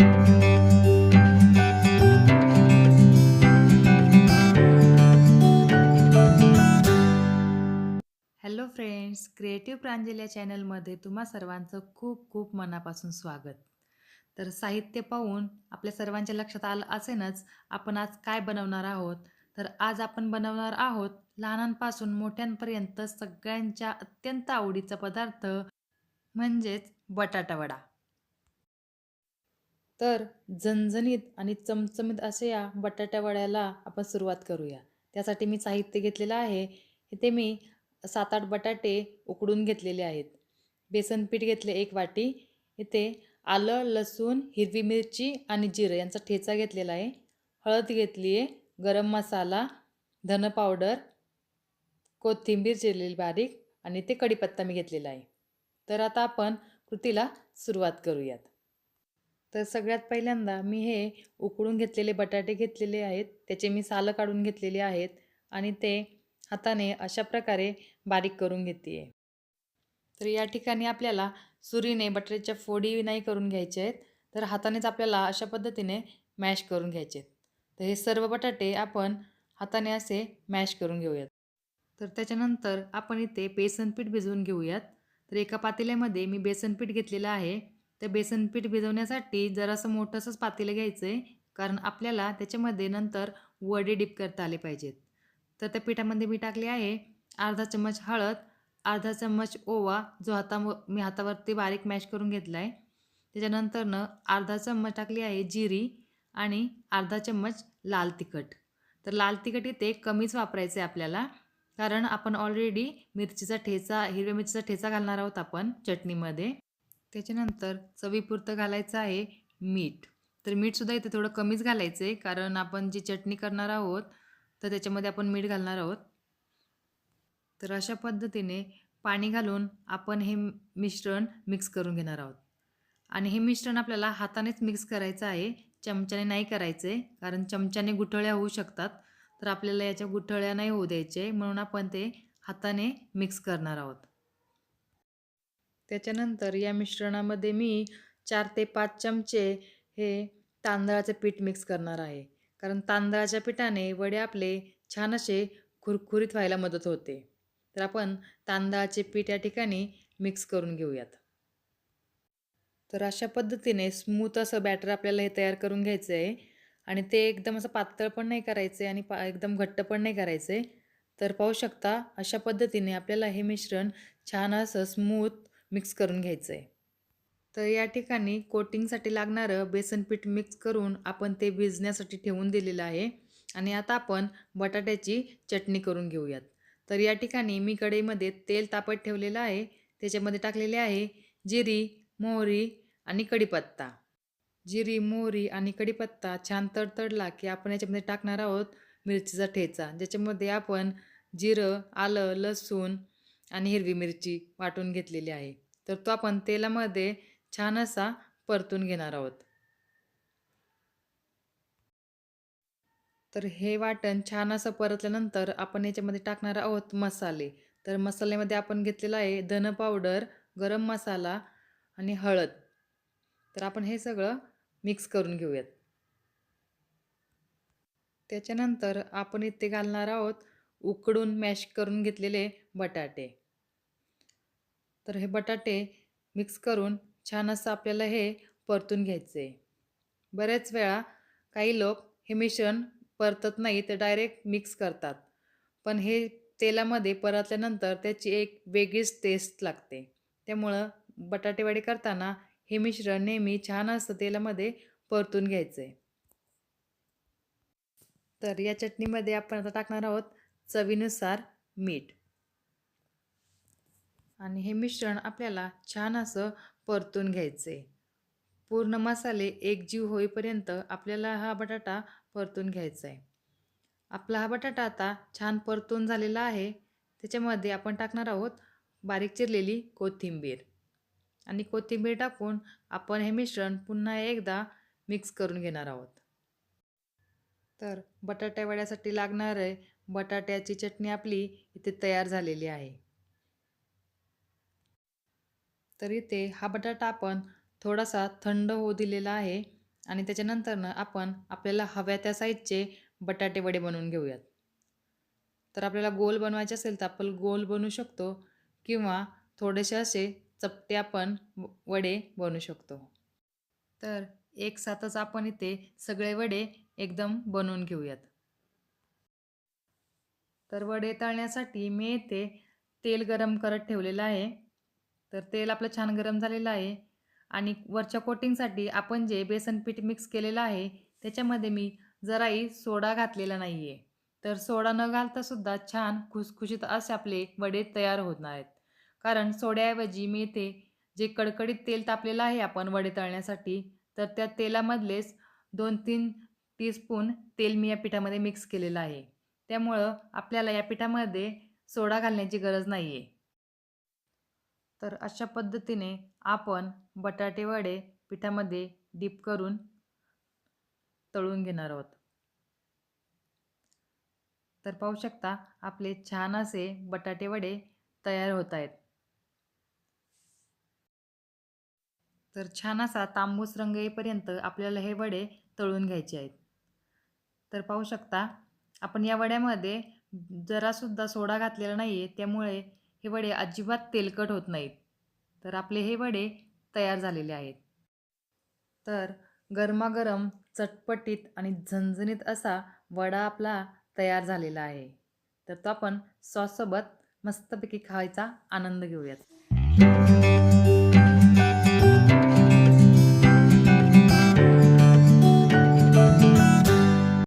Hello friends creative प्रांजल या चॅनलमध्ये तुम्हा सर्वांचं खूप खूप मनापासून स्वागत. तर साहित्य पाहून आपल्या सर्वांच्या लक्षात आलं असेलच आपण आज काय बनवणार आहोत. तर आज आपण बनवणार आहोत लहानांपासून मोठ्यांपर्यंत सगळ्यांच्या अत्यंत आवडीचा पदार्थ म्हणजेच बटाटावडा तर झणझणीत आणि चमचमीत अशा या बटाट्यावड्याला आपण सुरुवात करूया. त्यासाठी मी साहित्य घेतलेलं आहे. इथे मी सात आठ बटाटे उकडून घेतलेले आहेत. बेसन पीठ घेतले एक वाटी. इथे आलं लसूण हिरवी मिरची आणि जिरं यांचा ठेचा घेतलेला आहे. हळद घेतली आहे. गरम मसाला धन पावडर कोथिंबीर चिरलेली बारीक आणि ते कढीपत्ता मी घेतलेला आहे. तर आता आपण कृतीला सुरुवात करूयात. तर सगळ्यात पहिल्यांदा मी हे उकळून घेतलेले बटाटे घेतलेले आहेत त्याचे मी सालं काढून घेतलेले आहेत आणि ते हाताने अशा प्रकारे बारीक करून घेते आहे तर या ठिकाणी आपल्याला सुरीने बटाट्याच्या फोडी नाही करून घ्यायचे आहेत तर हातानेच आपल्याला अशा पद्धतीने मॅश करून घ्यायचे आहेत. तर हे सर्व बटाटे आपण हाताने असे मॅश करून घेऊयात. तर त्याच्यानंतर आपण इथे बेसन पीठ भिजवून घेऊयात. तर एका पातेल्यामध्ये मी बेसन पीठ घेतलेलं आहे. तर बेसन पीठ भिजवण्यासाठी जरासं मोठंसंच पातेलं घ्यायचं आहे कारण आपल्याला त्याच्यामध्ये नंतर वडे डिप करता आले पाहिजेत. तर त्या पिठामध्ये मी टाकले आहे अर्धा चम्मच हळद अर्धा चम्मच ओवा जो हाता मी हातावरती बारीक मॅश करून घेतला आहे त्याच्यानंतरनं अर्धा चम्मच टाकली आहे जिरी आणि अर्धा चम्मच लाल तिखट. तर लाल तिखट इथे कमीच वापरायचं आहे आपल्याला कारण आपण ऑलरेडी मिरचीचा ठेचा हिरव्या मिरचीचा ठेचा घालणार आहोत आपण चटणीमध्ये. त्याच्यानंतर चवीपुरतं घालायचं आहे मीठ. तर मीठसुद्धा इथे थोडं कमीच घालायचं आहे कारण आपण जी चटणी करणार आहोत तर त्याच्यामध्ये आपण मीठ घालणार आहोत. तर अशा पद्धतीने पाणी घालून आपण हे मिश्रण मिक्स करून घेणार आहोत. आणि हे मिश्रण आपल्याला हातानेच मिक्स करायचं आहे चमच्याने नाही करायचं आहे कारण चमच्याने गुठळ्या होऊ शकतात. तर आपल्याला याच्या गुठळ्या नाही होऊ द्यायचे म्हणून आपण ते हाताने मिक्स करणार आहोत. त्याच्यानंतर या मिश्रणामध्ये मी चार ते पाच चमचे हे तांदळाचे पीठ मिक्स करणार आहे. कारण तांदळाच्या पिठाने वडे आपले छान असे खुरखुरीत व्हायला मदत होते. तर आपण तांदळाचे पीठ या ठिकाणी मिक्स करून घेऊयात. तर अशा पद्धतीने स्मूथ असं बॅटर आपल्याला हे तयार करून घ्यायचं आहे. आणि ते एकदम असं पातळ पण नाही करायचं आहे आणि पा एकदम घट्ट पण नाही करायचं. आहे तर पाहू शकता अशा पद्धतीने आपल्याला हे मिश्रण छान असं स्मूथ मिक्स करून घ्यायचं आहे तर या ठिकाणी कोटिंगसाठी लागणारं बेसन पीठ मिक्स करून आपण ते भिजण्यासाठी ठेवून दिलेलं आहे. आणि आता आपण बटाट्याची चटणी करून घेऊयात. तर या ठिकाणी मी कढईमध्ये तेल तापत ठेवलेलं आहे. त्याच्यामध्ये टाकलेले आहे जिरी मोहरी आणि कढीपत्ता. जिरी मोहरी आणि कढीपत्ता छान तडतडला की आपण याच्यामध्ये टाकणार आहोत मिरचीचा ठेचा. ज्याच्यामध्ये आपण जिरं आलं लसूण आणि हिरवी मिरची वाटून घेतलेली आहे. तर तो आपण तेलामध्ये छान असा परतून घेणार आहोत. तर हे वाटण छान असं परतल्यानंतर आपण याच्यामध्ये टाकणार आहोत मसाले. तर मसाल्यामध्ये आपण घेतलेला आहे धन पावडर गरम मसाला आणि हळद. तर आपण हे सगळं मिक्स करून घेऊयात. त्याच्यानंतर आपण इथे घालणार आहोत उकडून मॅश करून घेतलेले बटाटे. तर हे बटाटे मिक्स करून छान असं आपल्याला हे परतून घ्यायचं. आहे बऱ्याच वेळा काही लोक हे मिश्रण परतत नाही तर डायरेक्ट मिक्स करतात. पण हे तेलामध्ये परतल्यानंतर त्याची एक वेगळीच टेस्ट लागते. त्यामुळं बटाटेवाडी करताना हे मिश्रण नेहमी छान असं तेलामध्ये परतून घ्यायचं. आहे तर या चटणीमध्ये आपण आता टाकणार आहोत चवीनुसार मीठ. आणि हे मिश्रण आपल्याला छान असं परतून घ्यायचं आहे पूर्ण मसाले एकजीव होईपर्यंत आपल्याला हा बटाटा परतून घ्यायचा आहे आपला हा बटाटा आता छान परतून झालेला आहे. त्याच्यामध्ये आपण टाकणार आहोत बारीक चिरलेली कोथिंबीर. आणि कोथिंबीर टाकून आपण हे मिश्रण पुन्हा एकदा मिक्स करून घेणार आहोत. तर बटाट्या वड्यासाठी लागणार आहे बटाट्याची चटणी आपली इथे तयार झालेली आहे. तर इथे हा बटाटा आपण थोडासा थंड होऊ दिलेला आहे आणि त्याच्यानंतरनं आपण आपल्याला हव्या त्या साईजचे बटाटे वडे बनवून घेऊयात. तर आपल्याला गोल बनवायचे असेल तर आपण गोल बनवू शकतो किंवा थोडेसे असे चपटे आपण वडे बनवू शकतो. तर एक साथच आपण इथे सगळे वडे एकदम बनवून घेऊयात. तर वडे तळण्यासाठी मी इथे तेल गरम करत ठेवलेलं आहे. तर तेल आपलं छान गरम झालेलं आहे. आणि वरच्या कोटिंगसाठी आपण जे बेसन पीठ मिक्स केलेलं आहे त्याच्यामध्ये मी जराही सोडा घातलेला नाही आहे तर सोडा न घालतासुद्धा छान खुसखुशीत असे आपले वडे तयार होणार आहेत. कारण सोड्याऐवजी मी इथे जे कडकडीत तेल तापलेलं आहे आपण वडे तळण्यासाठी तर त्या तेलामधलेच दोन तीन टीस्पून तेल मी या पिठामध्ये मिक्स केलेलं आहे. त्यामुळं आपल्याला या पिठामध्ये सोडा घालण्याची गरज नाही आहे तर अशा पद्धतीने आपण बटाटे वडे पिठामध्ये डीप करून तळून घेणार आहोत. तर पाहू शकता आपले छान असे बटाटे वडे तयार होत आहेत. तर छान असा तांबूस रंग येईपर्यंत आपल्याला हे वडे तळून घ्यायचे आहेत. तर पाहू शकता आपण या वड्यामध्ये जरासुद्धा सोडा घातलेला नाही आहे त्यामुळे हे वडे अजिबात तेलकट होत नाहीत. तर आपले हे वडे तयार झालेले आहेत. तर गरमागरम चटपटीत आणि झणझणीत असा वडा आपला तयार झालेला आहे. तर तो आपण सॉससोबत मस्तपैकी खायचा आनंद घेऊयात.